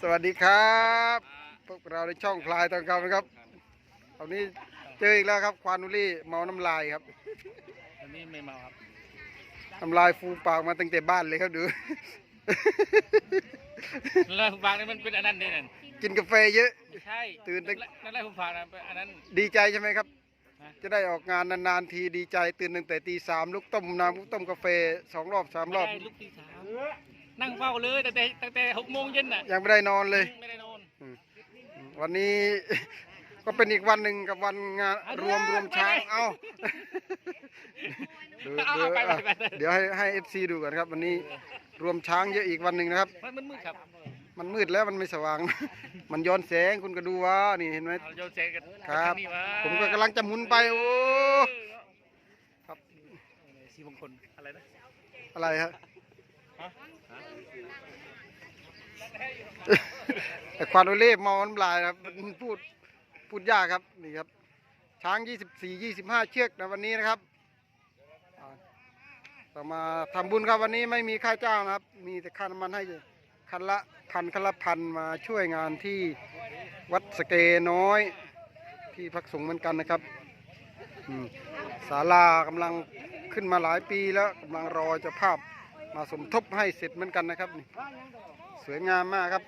สวัสดีครับ พวกเราในช่องพลายตอนกลางนะครับตอนนี้เจออีกแล้วครับ ควานุลี่เมาน้ำลายครับวันนี้ไม่เมาครับน้ำลายฟูปากมาตั้งแต่บ้านเลยครับดูแล้วผู้ฟังนี่มันเป็นอันนั้นเนี่ยนั่นกินกาแฟเยอะไม่ใช่ตื่นตั้งนั่นแหละผู้ฟังนะเป็นอันนั้น ดีใจใช่ไหมครับฮะจะได้ออกงานนานๆทีดีใจตื่นตั้งแต่ตีสามลุกต้มน้ำต้มกาแฟสองรอบสามรอบไม่ได้ลุกที่สาม นั่งเฝ้าเลยตั้งแต่ตั้งแต่หกโมงเย็นน่ะยังไม่ได้นอนเลย ไม่ได้นอนวันนี้ ก็เป็นอีกวันหนึ่งกับวันงานเอารวมเดี๋รยววมช้างไปเลยเอ้าดูเอาดูเอาไปไปอะไปไปเดี๋ยวให้ให้เอฟซีดูก่อนครับ วันนี้รวมช้างเยอะอีกวันหนึ่งนะครับ มันมันมืดครับมันมืดแล้วมันไม่สว่าง มันย้อนแสงคุณก็ดูว่านี่เห็นไหม เอาโยนเซกันครับ ทางนี้วะผมก็กำลังจะหมุนไปโอ้ครับสีมงคลอะไรนะอะไรฮะฮะ แต่ควานโอเล่เมาน้ำลายครับพูดพูดยากครับนี่ครับ ช้าง 24 25 เชือกนะวันนี้นะครับอ่าต่อมาทำบุญครับวันนี้ไม่มีค่าจ้างนะครับ มีแต่ค่าน้ำมันให้คันละพันคันละพันมาช่วยงานที่วัดสเกน้อย ที่พักสงฆ์เหมือนกันนะครับศาลากำลังขึ้นมาหลายปีแล้วกำลังรอเจ้าภาพ มาสมทบให้เสร็จเหมือนกันนะครับนี่สวยงามมากครับ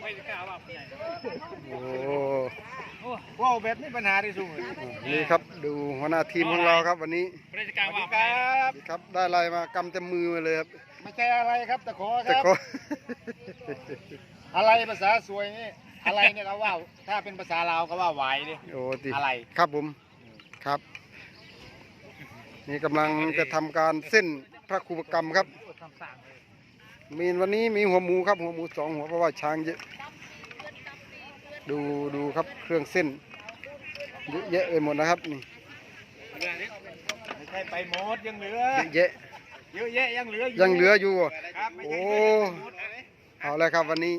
ไม่ได้กล้าว่าผู้ใหญ่โอ้โอ้ว้าวแบบนี้ปัญหาที่สุดนี่ครับดูหัวหน้าทีมของเราครับวันนี้ไม่ได้กล้าว่าสวัสดีครับได้อะไรมากำเต็มมือมาเลยครับไม่ใช่อะไรครับตะขอคแต่รับก็อะไรภาษาสวยนี่อะไรเนี่ยก็ว่าถ้าเป็นภาษาลาวก็ว่าไหวดิโอ้ติอะไรครับผมครับ นี่กำลังจะทำการเส้นพระครูปกรรมครับคำสั่งเลยมีวันนี้มีหัวหมูครับหัวหมูสองหัวเพราะว่าช้างเยอะ ดูดูครับเครื่องเส้นเยอะแยะไปหมดนะครับนี่ไม่ใช่ไปหมดยังเหลือเยอะแยะเยอะแยะยังเหลืออยู่ยังเหลืออยู่อะครับไม่โอ้ใช่หมดเอาแล้วครับวันนี้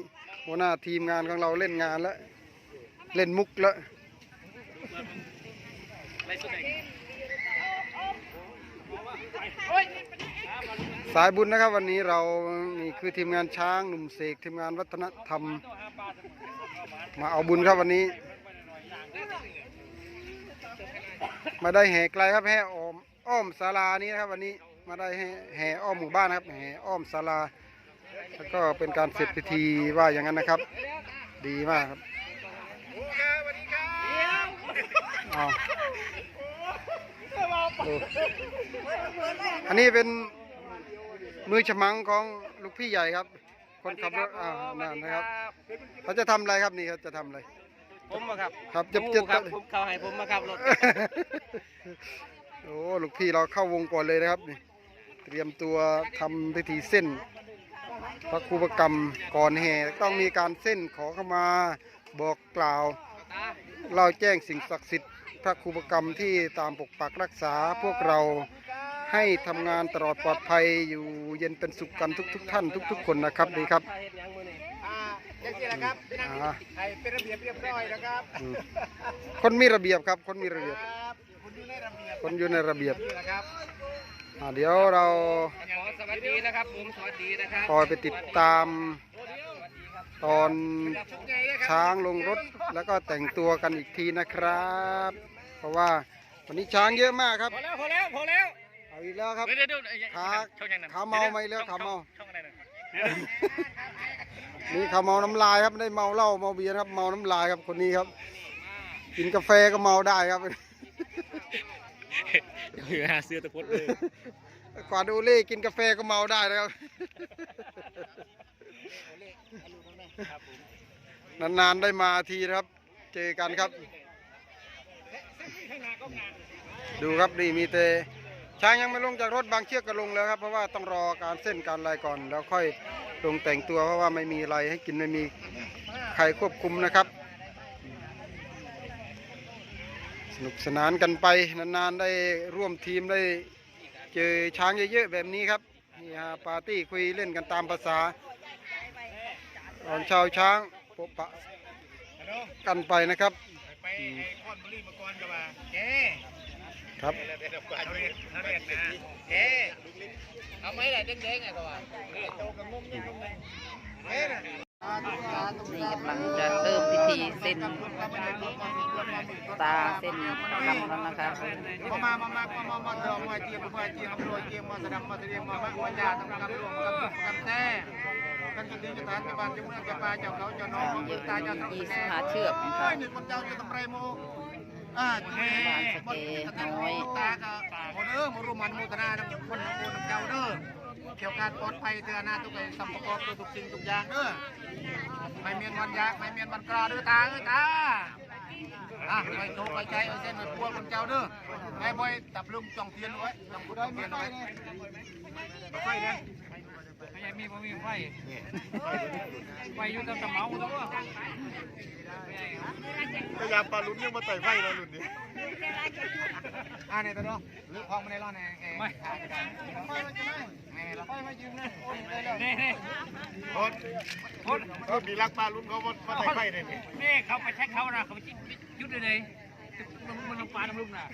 หัวหน้าทีมงานของเราเล่นงานแล้ว เล่นมุกแล้วไร สุดไหนสายบุญนะครับวันนี้เรานี่คือทีมงานช้างหนุ่มเสกทีมงานวัฒนธรรม มาเอาบุญครับวันนี้ มาได้แห่ไกลครับแห่อ้อมอ้อมศาลานี้นะครับวันนี้มาได้แห่แห่อ้อมหมู่บ้านนะครับแห่อ้อมศาลาแล้วก็เป็นการเสร็จพิธีว่าอย่างนั้นนะครับ ดีมากครับเอาดูอันนี้เป็นมือฉมังของลูกพี่ใหญ่ครับ คนขับรถอ่านั่นนะครับ เขาจะทำอะไรครับนี่เขาจะทำอะไร ผมมาครับครับจะงูจะครับผมเขาให้ผมมาขับรถ โอ้ลูกพี่เราเข้าวงก่อนเลยนะครับนี่ เตรียมตัวทำพิธีเส้น พระครูปกรรมก่อนแห่ต้องมีการเส้นขอเข้ามาบอกกล่าวเล่าแจ้งสิ่งศักดิ์สิทธิ์ พระครูปกรรมที่ตามปกปักรักษาพวกเราให้ทำงานตลอดปลอดภัยอยู่เย็นเป็นสุขกันทุกๆท่านทุก ๆ คนนะครับดีครับอ่าอย่างนี้แหละครับนั่งอ่าให้เป็นระเบียบเรียบร้อยนะครับอืมคนมีระเบียบครับ คนมีระเบียบครับคุณอยู่ในระเบียบคนอยู่ในระเบียบนี่แหละครับอ่าเดี๋ยวเราสวัสดีนะครับผมสวัสดีนะครับคอยไปติดตาม ตอนช้างลงรถแล้วก็แต่งตัวกันอีกทีนะครับ เพราะว่าวันนี้ช้างเยอะมากครับพอแล้วพอแล้วพอแล้วเอาอีกแล้วครับเดี๋ยวเดี๋ยวเดี๋ยวขาช่องยังนั้นขาเมาไหมแล้วขาเมาช่องอะไรนะนี่เขาเมาน้ำลายครับไม่ได้เมาเหล้าเมาเบียร์ครับเมาน้ำลายครับคนนี้ครับ กินกาแฟก็เมาได้ครับเดี๋ยวหาเสื้อตะพดเลยกวาดโอเล่กินกาแฟก็เมาได้นะครับ นานๆได้มาทีครับ เจอกันครับ ดูครับนี่มีแต่ช้างยังไม่ลงจากรถบางเชือกก็ลงแล้วครับ เพราะว่าต้องรอการเส้นการอะไรก่อน แล้วค่อยลงแต่งตัวเพราะว่าไม่มีอะไรให้กินไม่มีใครควบคุมนะครับ สนุกสนานกันไปนานๆได้ร่วมทีมได้เจอช้างเยอะๆแบบนี้ครับนี่ฮะปาร์ตี้คุยเล่นกันตามภาษา ตอนชาวช้างพบปะกันไปนะครับไปไอ้คอนบุรีมาก่อนกับว่าแกครับเอ๊ะเอาไหมล่ะเด้งๆไงก็ว่าโตกับงมยังไงเอ๊ะนี่กำลังจะเริ่มพิธีเส้นตาเส้นกำแล้วนะคะมามามามามามาเจอมาเจียมมาเจียมรวยเจียมมาสะดับมาเจียมมามาวันยาทำกรรมรวมกรรมกรรมแท้ กันจนดีจะทานจะบานจะเมืองจะปลาเจ้าเขาจ้าน้องตายเจ้าต้องยี่สิบห้าเชือกนะคะนี่คนเจ้าจะทำไรโมอ่าบนสเกน้อยตาก็โมเด้อมรุมันโมทนาทั้งคนทั้งคนทั้งเจ้าเด้อเกี่ยวกับการปลอดภัยเตือนหน้าทุกอย่างสัมประกอบทุกสิ่งทุกอย่างเด้อไม่เมียนวันยาไม่เมียนวันกรอเด้อตาเอ้ยตาอะไปโตไปใจเอาเส้นไปพัวคนเจ้าเด้อไอ้บอยตับลุงจ่องเทียนไว้จ่องกูได้เทียนไว้ไฟเนี่ย ไม่ใช่มีบ่มีไฟไฟอยู่กับตะเมาตัวพยายามปลาลุ้นยังมาไต่ไฟแล้วลุ้นดิอ่าในตัวเนาะหรือคลองมาในร่อนในไงไม่ไม่ไม่จะไม่ไม่เราไม่ไม่ยืมนะโอ้ยได้แล้วนี่นี่โทษคนโทษมีรักปลาลุ้นเขามามาไต่ไฟเลยนี่นี่เขาไปแช็คเขานะเขาไปยุดเลยเลย มันมันลงปลาน้ำลุ่มน่ะ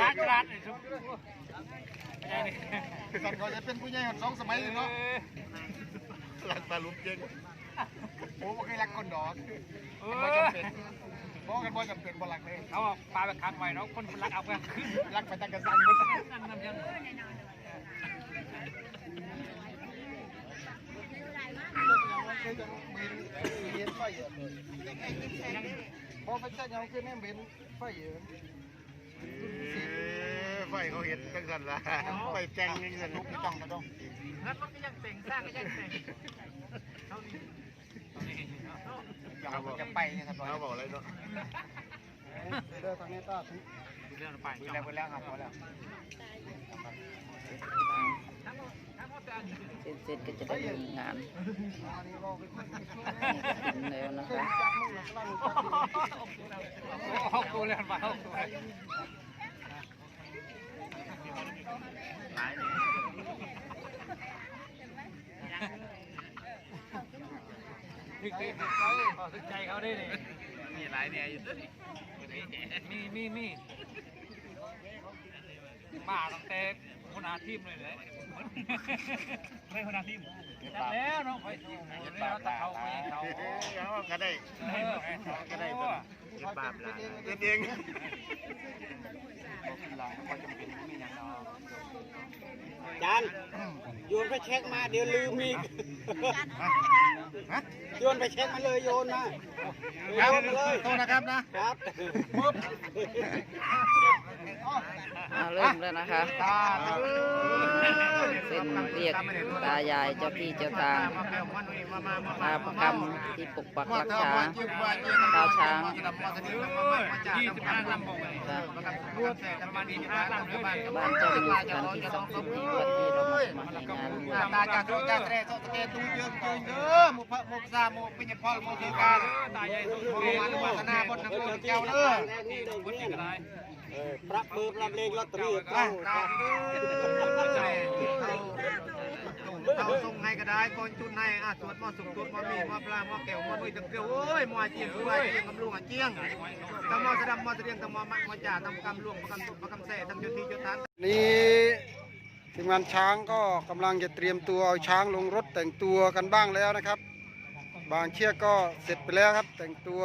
ร้านร้านเลยทุกไม่ใช่นี่ตอนเขาจะเป็นผู้ใหญ่สองสมัยเนาะรักปลาลุ้นเก่งโอ้ไม่เคยรักคนดอกเอบ่อจำเป็นบอกกันบ่จำเป็นบ่รักเลยเขาปลาไปค้างไว้เนาะคนรักเอาไปขึ้นรักไปตั้งกระสันหมดนั่งน้ำยังเห็นไฟเยอะเลย พอไปจัดยังคือแม่เห็นไฟเยอะเอ้ยไฟเขาเห็นตั้งสันละไฟแจงยังสันลูกไม่ต้องกระดองแล้วก็ยังเต่งสร้างก็ยังเต่งอย่าเอาจะไปเนี่ยครับเขาบอกอะไรเนาะเดินทางนี้ต้าทุกเรื่องไปดูแลไปแล้วครับพอแล้ว เสร็จก็จะได้มีงานอันนี้รอไปคนที่ช่วยถึงแล้วนะคะจับมือหลังจับมือหกตัวเลยไปหถึกเขาถึกใจเขาได้นี่มีหลายเนี่ยอยู่มีมีมีมาตั้งแต่ คนอาทีมเลยเลยไม่คนอาทีมแล้วน้องไปแล้วตะเขาไปเขาเขาก็ได้เออก็ได้ตัวบาปละเองเองจานโยนไปเช็คมาเดี๋ยวลืมอีกโยนไปเช็คมาเลยโยนมาโยนมาเลยโทษนะครับนะครับ มาเริ่มแล้วนะคะตาเส้นเรียกตายายเจ้าที่เจ้าทางมาแก้วมันมามามาตาประกรรมที่ปกปักมารักเถอะษามาจิ้มมาจิ้มเท้าช้างยี่สิบห้าลำบอกเลยรวมแต่ประมาณยี่สิบห้าลำเลยบ้านบ้านเจ้าหนูสถานที่ศักดิ์สิทธิ์นี้วันที่เรามาในงานบวชตาจากทุกจากแร่ทุกแกตูเยิงเยิงเด้อมุพมุกซามุปิญญพอลมุทีการตายายทุกมุมันวัฒนาบนทั้งคนเจ้าเด้อ ปรายเออปรับเบอร์ปรับเลงลอตเตอรี่อะเข้าเขาส่งให้ก็ได้ก่อนจุนให้อะตรวจมอสุกตรวจมอมีมอปลามอแก้วมอมือตะเกียวโอ้ยมอเจียงมอเจียงกำลุงอะเจียงตังมอสะดำมอเสียงตังมอมักมอจ่าตังกำลุงมอกำตุกมอกำแส่ตังจุดที่จุดทานนี่ทีมงานช้างก็กำลังจะเตรียมตัวเอาช้างลงรถแต่งตัวกันบ้างแล้วนะครับ บางเชือกก็เสร็จไปแล้วครับ แต่งตัว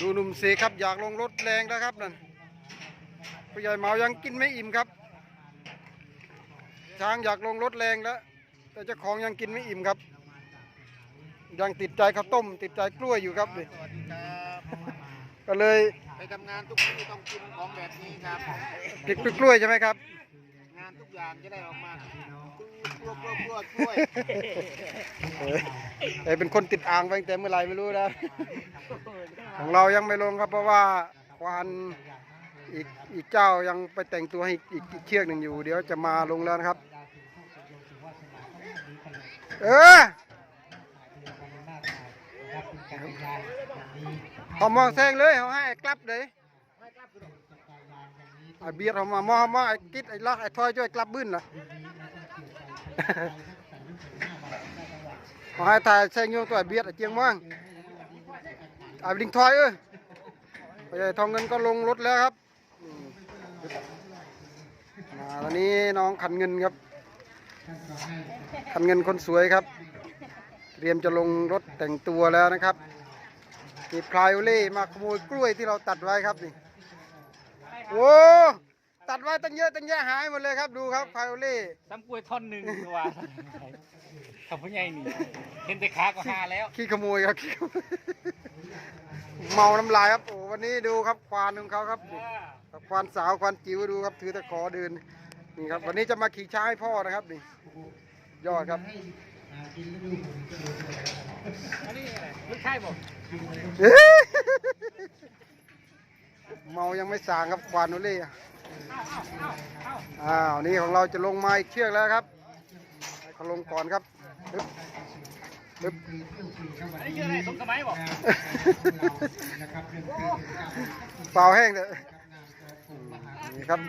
ดูหนุ่มเสครับอยากลงรถแรงแล้วครับนั่น ผู้ใหญ่เหมายังกินไม่อิ่มครับ ช้างอยากลงรถแรงแล้ว แต่เจ้าของยังกินไม่อิ่มครับ ยังติดใจข้าวต้ม ติดใจกล้วยอยู่ครับนี่สวัสดีครับก็เลยไปทำงานทุกที่ต้องกินของแบบนี้ครับติดกล้วยใช่ไหมครับ งานทุกอย่างจะได้ออกมากล้วยกล้วยกล้วยกล้วยเออแต่เป็นคนติดอ่างไปตั้งแต่เมื่อไหร่ไม่รู้นะของเรายังไม่ลงครับเพราะว่าควาน อีกอีกเจ้ายังไปแต่งตัวให้อีกอีกเชือกหนึ่งอยู่ เดี๋ยวจะมาลงแล้วนะครับ เออเขามองแซงเลยเขาให้กลับเลยไอเบียดเขามามองมองไอ้กิดไอ้ลักไอ้ทอยช่วยกลับบึ้นนะ họ hai thầy xe nhiêu tuổi biết ở chiêng moang à đình thoi ơi bây giờ thong ngân có lông lốt leo ครับ มตอนนี้น้องขันเงินครับ ขันเงินคนสวยครับ เตรียมจะลงรถแต่งตัวแล้วนะครับมีพลายโอเล่มาขโมยกล้วยที่เราตัดไว้ครับนี่โอ้ตัดไว้ตั้งเยอะตั้งแยะหายหมดเลยครับดูครับพลายโอเล่ซ้ำกล้วยท่อนหนึ่งตัวทำผู้ใหญ่นี่เห็นแต่ขาก็หาแล้วขี้ขโมยครับขี้ขโมยเมาน้ำลายครับโอ้วันนี้ดูครับควานของเขาครับ นี่ครับควานสาวควานจิ๋วดูครับ ถือตะขอเดินนี่ครับ วันนี้จะมาขี่ช้างให้พ่อนะครับนี่ยอดครับอันนี้อะไรลูกชายบอกเมายังไม่สางครับควานโอเล่อะอ้าวนี่ของเราจะลงมาอีกเชือกแล้วครับให้เขาลงก่อนครับปึ๊บปึ๊บอันนี้ชื่ออะไรสมสมัยบอกเปล่าแห้งเลย นี่ครับ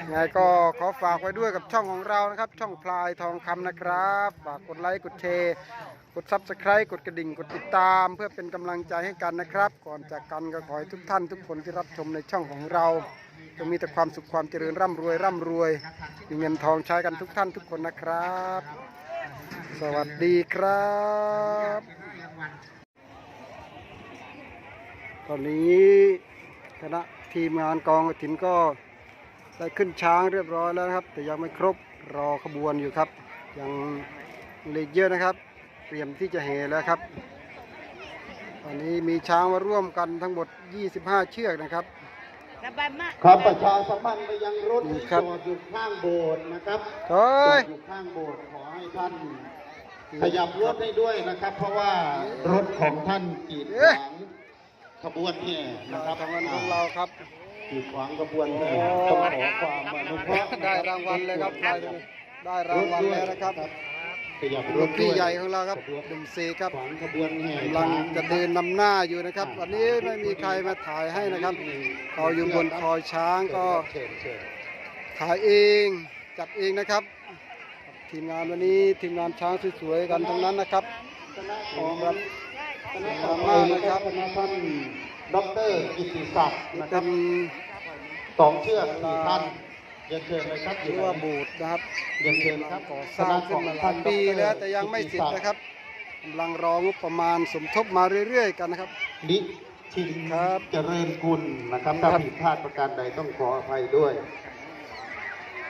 ยังไงก็ขอฝากไว้ด้วยกับช่องของเรานะครับ ช่องพลายทองคำนะครับฝากกดไลค์กดแชร์กดซับสไครต์กดกระดิ่งกดติดตาม เพื่อเป็นกำลังใจให้กันนะครับ ก่อนจากกันก็ขอให้ทุกท่าน ทุกคนที่รับชมในช่องของเราจงมีแต่ความสุขความเจริญร่ำรวยร่ำรวยมีเงินทองใช้กันทุกท่านทุกคนนะครับ สวัสดีครับตอนนี้คณะ ทีมงานกองกฐินก็ได้ขึ้นช้างเรียบร้อยแล้วนะครับ แต่ยังไม่ครบรอขบวนอยู่ครับ ยังเหลือเยอะนะครับ เตรียมที่จะเหแล้วครับตอนนี้มีช้างมาร่วมกันทั้งหมด 25 เชือกนะครับครับประชาสัมพันธ์ไปยังรถที่ครัจบอดอยู่ข้างโบสถ์นะครับเฮ้ยจอดอยู่ข้างโบสถ์ขอให้ท่านขยับรถให้ด้วยนะครับ เพราะว่ารถของท่านกีดขวาง ขบวนแห่นะครับทางวันของเราครับกีดขวางขบวนแห่โอ้ต้องขอความอนุเคราะห์ได้รางวัลเลยครับได้ได้รางวัลแล้วนะครับขยับหรลวถงด้พี่วยใหญ่ของเราครับดุมเซครับขวางขบวนแห่กำลังจะเดินนำหน้าอยู่นะครับ วันนี้ไม่มีใครมาถ่ายให้นะครับเราอยู่บนคอยช้างก็เชิญเชิญถ่ายเองจัดเองนะครับ ทีมงานวันนี้ทีมงานช้างสวยๆกันทั้งนั้นนะครับขอบครับ คณะของเรานะครับคณะท่านดอกเตอรกิติศักดิ์นี่นะคเป็รับนสองเชือกสี่ท่านเรียนเชิญเลยครับเรือว่าโบูดนะครับเรียนเชิญครับก่อสร้างขึ้นมาหลายปีแล้วแต่ยังไม่เสร็จนะครับกำลังรองบประมาณสมทบมาเรื่อยๆ กันนะครับลิชินครับเจริญกุลนะครับถ้าผิดพลาดประการใดต้องขออภัยด้วย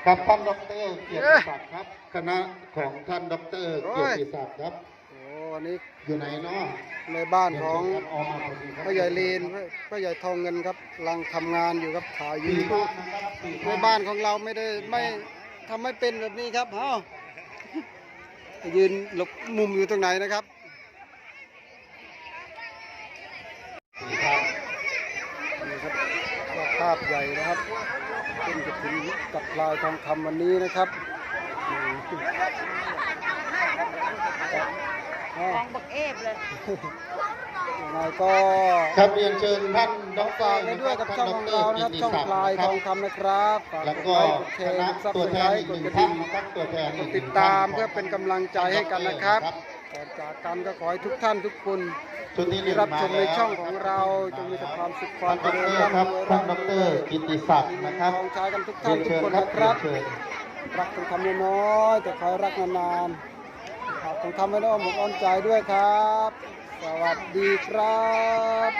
ครับท่านดอกเตอรเกียรติศักดิ์ครับ คณะของท่านดอกเตอรเกียรติศักดิ์ครับโอ้ วันนี้อยู่ไหนเนาะในบ้านของเรียนเชิญครับออกมาพอดีครับพ่อใหญ่เลนพ่อใหญ่ทองเงินครับกำลังทำงานอยู่ครับถ่ายอยู่สี่ท่านนะครับสี่ในท่านบ้านของเราไม่ได้ไม่ทำไม่เป็นแบบนี้ครับเอ้ายืนหลบมุมอยู่ตรงไหนนะครับสี่ท่านนี่ครับก็ภาพใหญ่นะครับขึ้นกระถิ่นกับลายทองคำวันนี้นะครับ อืมอ้าวของบักเอฟเลยยังไงก็ครับเรียนเชิญท่านดอกเตอฝากรไว้นะคด้วยรับกับท่านช่องดของอกเตอเรารนะกิครับติช่องศักปลายดิ์นะคทรับองคำนะครับฝากกแล้วดก็ไลค์กดแชคร์ณะกดซับตัวสแทไคนรอีต์กกหดนึ่งกระท่าดิ่นงนะครับตัวแทนกอีดกหตินึ่ดงตามท่นเพื่อเป็นกำลังใจให้กันนะครับก่อนจากกันก็ขอให้ทุกท่านทุกคน ชุดที่หนึ่ที่งรับชมในแล้วช่องของเราจงมีแต่ความสุขความเจท่านดริอกญเตอรร่ำครับรวยท่านร่ำดรอวยกกิติศักดิ์นะครับทองใช้กันทุกเรีท่ายนนทุกเชิญคนครับนะคเรียรับนเชิญ รักทองคำน้อยๆแต่ขอให้รักนานๆ ขอบคุณคำแนะนอ้องอกอ้อมใจด้วยครับ สวัสดีครับ